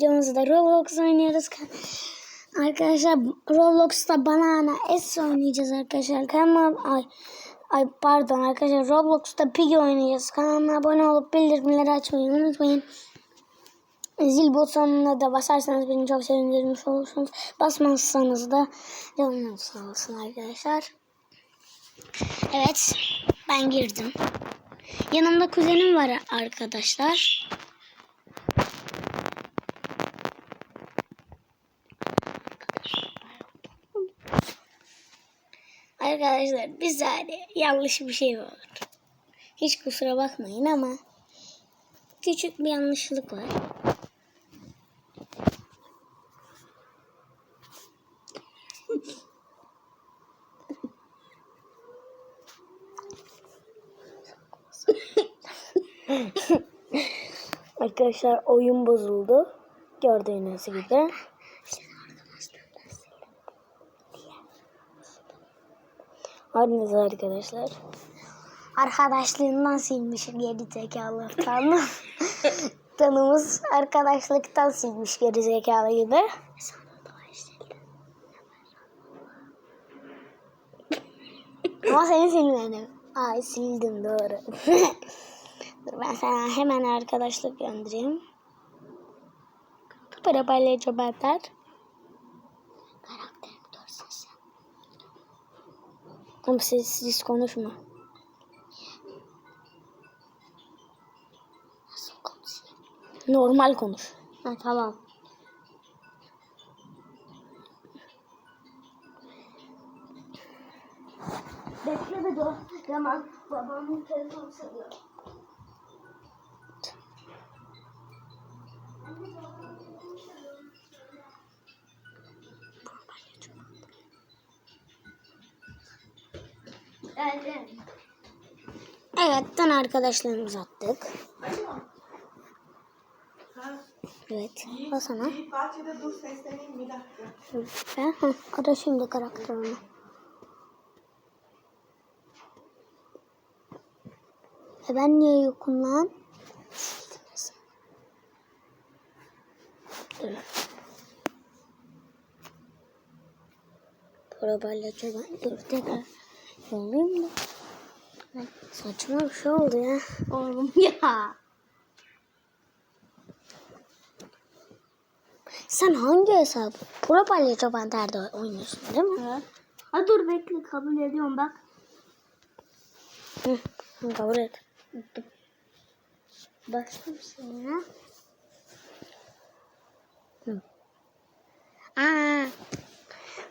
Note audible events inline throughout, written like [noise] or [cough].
videomuzda Roblox oynuyoruz. Arkadaşlar Roblox'ta Banana S oynayacağız arkadaşlar. Kanalıma ay, ay pardon arkadaşlar Roblox'ta Piggy oynayacağız. Kanalıma abone olup bildirimleri açmayı unutmayın. Zil butonuna da basarsanız beni çok sevindirmiş olursunuz. Basmazsanız da canınız sağ olsun arkadaşlar. Evet ben girdim. Yanımda kuzenim var arkadaşlar. Arkadaşlar bir saniye yanlış bir şey var. Hiç kusura bakmayın ama küçük bir yanlışlık var. Arkadaşlar oyun bozuldu. Gördüğünüz gibi. Harbiniz arkadaşlar. Arkadaşlığından silmiş geri zekalı tanım. [laughs] Tanımız arkadaşlıktan silmiş geri zekalı gibi. Ama seni silmedim. Ay sildim doğru. [laughs] Dur ben sana hemen arkadaşlık göndereyim. Para palyaço batar. Tamam siz, siz konuşma. Nasıl konuşayım? Normal konuş. Ha, tamam. Bekle bir dur. Hemen babamın telefonu çalıyor. Evet, tan arkadaşlarımızı attık. Evet, o sana. Bir bahçede dur sesleneyim bir dakika. Şöyle. Hı, da şimdi karakterimi. E ben niye yokum lan? Dur. Arabayla çoban. Dur tekrar yollayayım. Ay, Saçma bir şey oldu ya. Oğlum [laughs] ya. Sen hangi hesap? Pro Palyaço Panter'de oynuyorsun değil mi? Evet. Ha dur bekle kabul ediyorum bak. Hı, hı, kabul et. Bastım sana. Aa.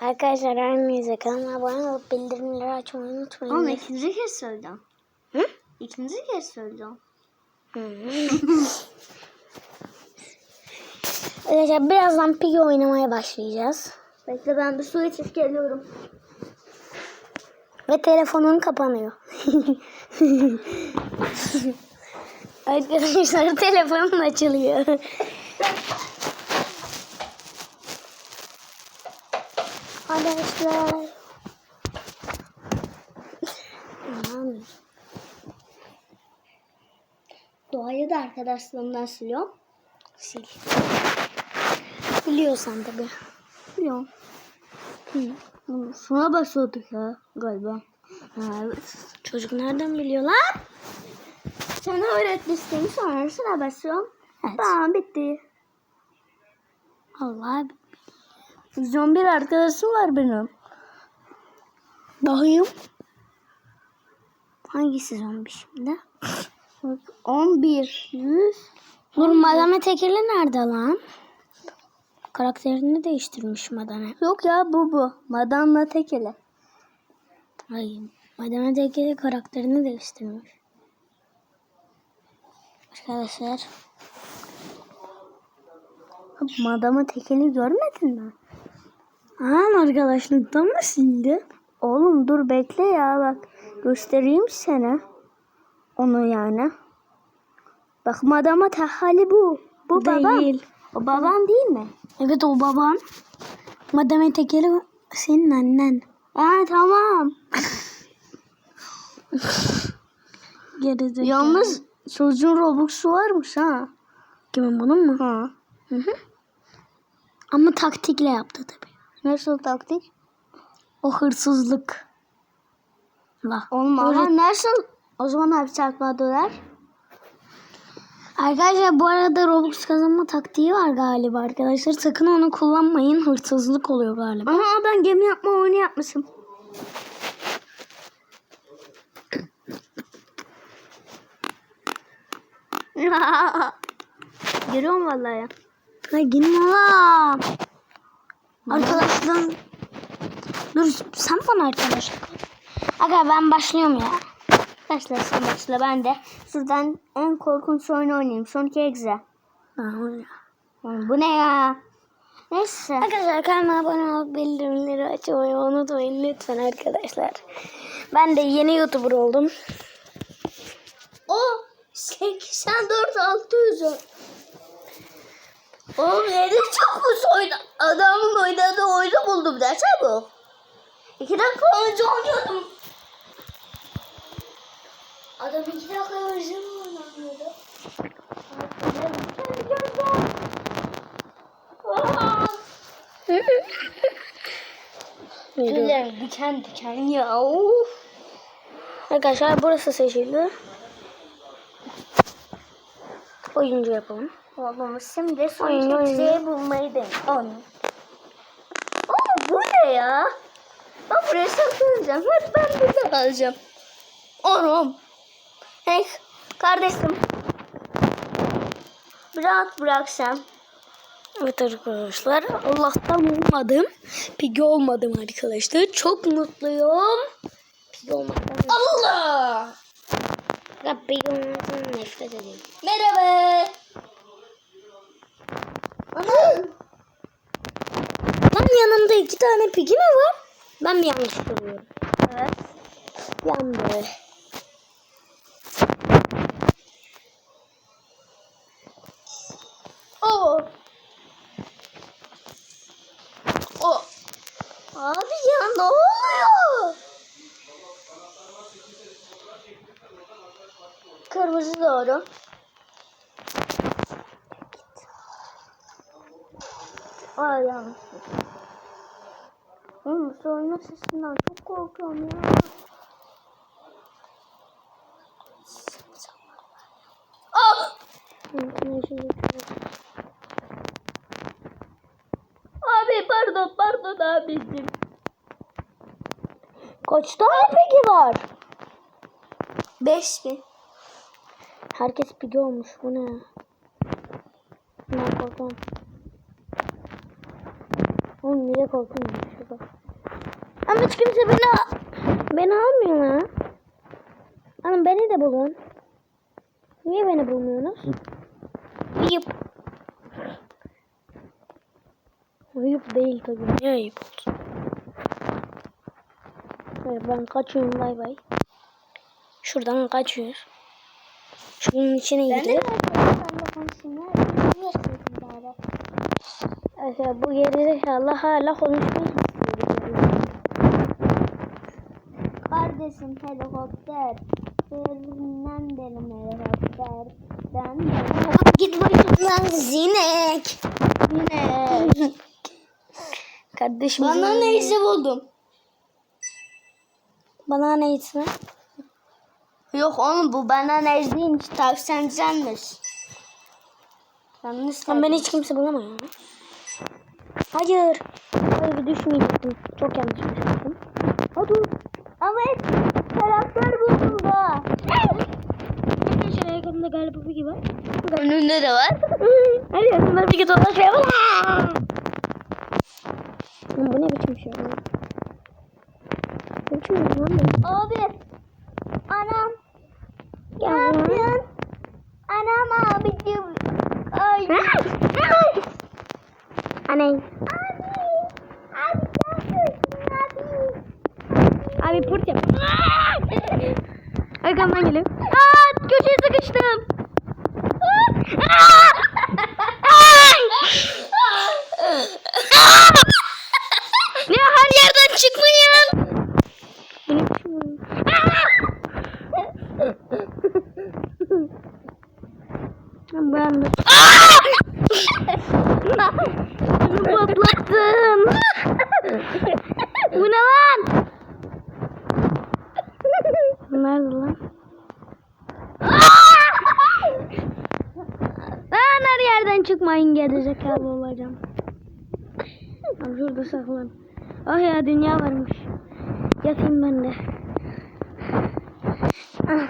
Arkadaşlar önümüze kanalıma abone olup bildirimleri açmayı unutmayın. Oğlum ikinci kez söyleyeceğim. Hı? İkinci kez söyleyeceğim. Arkadaşlar birazdan Piggy oynamaya başlayacağız. Bekle ben bir su içip geliyorum. Ve telefonun kapanıyor. [laughs] Arkadaşlar telefonum açılıyor. [laughs] Arkadaşlar. Aman. Doğayı da arkadaşlarımdan siliyorum. Sil. Biliyorsan tabii. Biliyorum. Hı. Şuna basıyorduk ya galiba. Ha, evet. Çocuk nereden biliyor lan? Sana öğretmiştim sonra şuna basıyorum. Evet. Tamam bitti. Allah bir arkadaşım var benim. Bakayım. Hangisi zombi şimdi? 11, 100. Dur Madame Tekeli nerede lan? Karakterini değiştirmiş Madame. Yok ya bu bu. Madame Tekele. Ay Madame Tekeli karakterini değiştirmiş. Arkadaşlar. Madame Tekeli görmedin mi? Aa arkadaşlıktan mı sildi? Oğlum dur bekle ya bak. Göstereyim sana. Onu yani. Bak Madame Tekeli bu. Bu babam. Değil. O baban değil mi? Evet o baban. Madame Tekeli senin annen. Ha tamam. [laughs] Gerizekalı. Yalnız çocuğun Robux'u varmış ha. Kimin bunun mu? Ha. Hı hı. Ama taktikle yaptı tabii. Nasıl taktik? O hırsızlık. Oğlum ama nasıl? O zaman hapse atmadılar. Arkadaşlar bu arada Robux kazanma taktiği var galiba arkadaşlar. Sakın onu kullanmayın. Hırsızlık oluyor galiba. Aha ben gemi yapma oyunu yapmışım. [laughs] Görüyorum vallahi. Ay girme lan. Arkadaşlar. Dur sen bana arkadaşlık. Aga ben başlıyorum ya. Başla sen başla ben de. Şuradan en korkunç oyunu oynayayım. Sonic Exe. Bu ne ya? Neyse. Arkadaşlar kanalıma abone olup bildirimleri açmayı unutmayın lütfen arkadaşlar. Ben de yeni YouTuber oldum. O 84 600 o. Oğlum herif çok mu soydu? Adamın oynadığı oyunu buldum desene bu. İki dakika önce oynuyordum. Adam iki dakika önce mi oynamıyordu? Tüylerim [laughs] diken diken ya. Of. Arkadaşlar burası seçildi. Oyuncu yapalım. Oğlum şimdi Oyun, Sonic oyun. X'yi bulmayı deneyelim. Ama bu ne ya? Buraya saklanacağım. Hadi ben burada kalacağım. Oğlum. Hey kardeşim. Rahat bıraksam. Evet arkadaşlar Allah'tan olmadım. Pigi olmadım arkadaşlar. Çok mutluyum. Pigi olmaktan. Allah. Pigi olmaktan nefret ediyorum. Merhaba. Ana. Tam yanımda iki tane pigi mi var? Ben mi yanlış görüyorum? Evet. Yandı. O. O. Abi ya ne oluyor? Kırmızı doğru. Ay yanlış. Soyunma sesinden çok korkuyorum ya. Ah! Abi pardon pardon abicim. Kaç tane pigi var? Beş bin. Herkes pigi olmuş. Bu ne? Ben korkuyorum. Oğlum niye korkuyorum? Şurada. Ama hiç kimse beni beni almıyor lan. Hanım beni de bulun. Niye beni bulmuyorsunuz? Ayıp. Ayıp değil tabii. Ne ayıp olsun? Evet, ben kaçıyorum bay bay. Şuradan kaçıyoruz. Şunun içine Ben de girip. ben de bu gerizekalı hala konuşmayı Kardeşim helikopter. Birinden benim helikopter. Ben Git başımdan zinek. ne? Kardeşim. Bana neyse buldum. Bana neyse. Yok oğlum bu bana ne değil. Tavşan canmış. Yanlış Lan beni hiç kimse bulamıyor. Hayır. Hayır düşmeyecektim. Çok yanlış düşündüm. Ha Evet. Karakter buldum da. Arkadaşlar yakında galiba bir var. Önünde de var. Her yakında bir dolaşıyor. Lan bu ne biçim şey? lan? Ne biçim şey lan bu? Abi. Anam. Ya Ne bu- yapıyorsun? Anam abicim. Ay. Anne. Abi. Abi ne yapıyorsun abi? Abi pırt yap. Arkamdan geliyor. Aa, köşeye sıkıştım. ya her yerden çıkmayın. Bu ne biçim oyun? Ben de. Bu çıkmayın gerizekalı olacağım. Tamam şurada saklan. Ah ya dünya varmış. Yatayım ben de. Ah.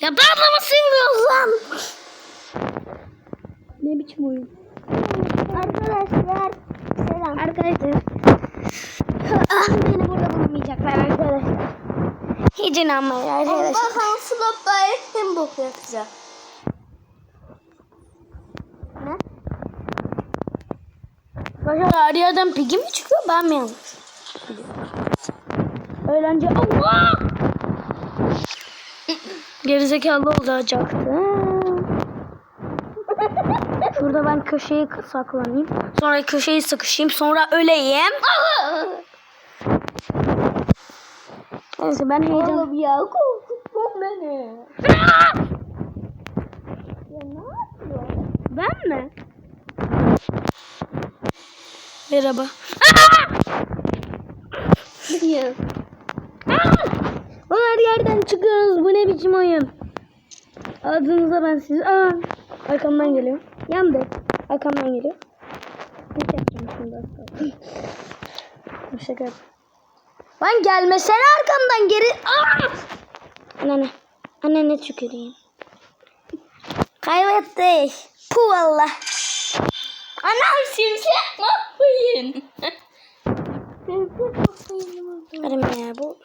Ya darla mı seviyorsun? Ne biçim oyun? Arkadaşlar selam. Arkadaşlar. Ah, beni burada bulamayacaklar arkadaşlar. Hiç inanmayın arkadaşlar. Bakalım slopları hem bok yapacağım. Başka her yerden pigi mi çıkıyor ben mi yanlış? Öğlence Allah! Gerizekalı olacaktı. Şurada ben köşeye saklanayım. Sonra köşeyi sıkışayım. Sonra öleyim. Neyse ben heyecan... Oğlum ya korkutma beni. Ben mi? Merhaba. Lan her yerden çıkıyorsunuz. Bu ne biçim oyun? Ağzınıza ben siz. Aa, arkamdan geliyor. Yandı. Arkamdan geliyor. Ne yapacağım şimdi az [laughs] şaka. Lan gelmesene arkamdan geri. Aa! Anne. Anne ne tüküreyim. Kaybettik. Puh valla. Anam şimşek mahvoyun. Arama ya bu.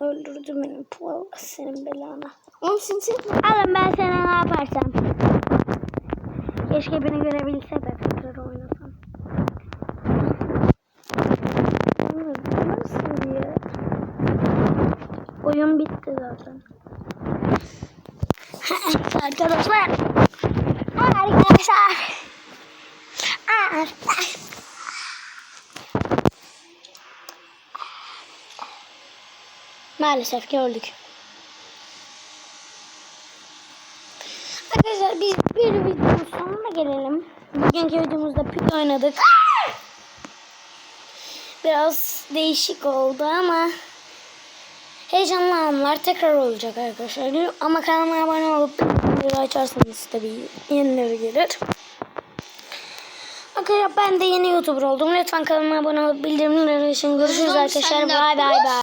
Öldürdü beni. Valla senin belana. Oğlum şimşek Alın ben sana ne yaparsam. Keşke beni görebilse de tekrar oynasam. Nasıl ya? Oyun bitti zaten. arkadaşlar. Arkadaşlar. Arkadaşlar. Maalesef ki öldük. Arkadaşlar biz bir videonun sonuna gelelim. Bugünkü videomuzda pik oynadık. Biraz değişik oldu ama heyecanlı anlar tekrar olacak arkadaşlar. Ama kanalıma abone olup bildirimleri açarsanız tabii yenileri gelir. Arkadaşlar ben de yeni YouTuber oldum. Lütfen kanalıma abone olup bildirimleri için görüşürüz arkadaşlar. Bay bay bay.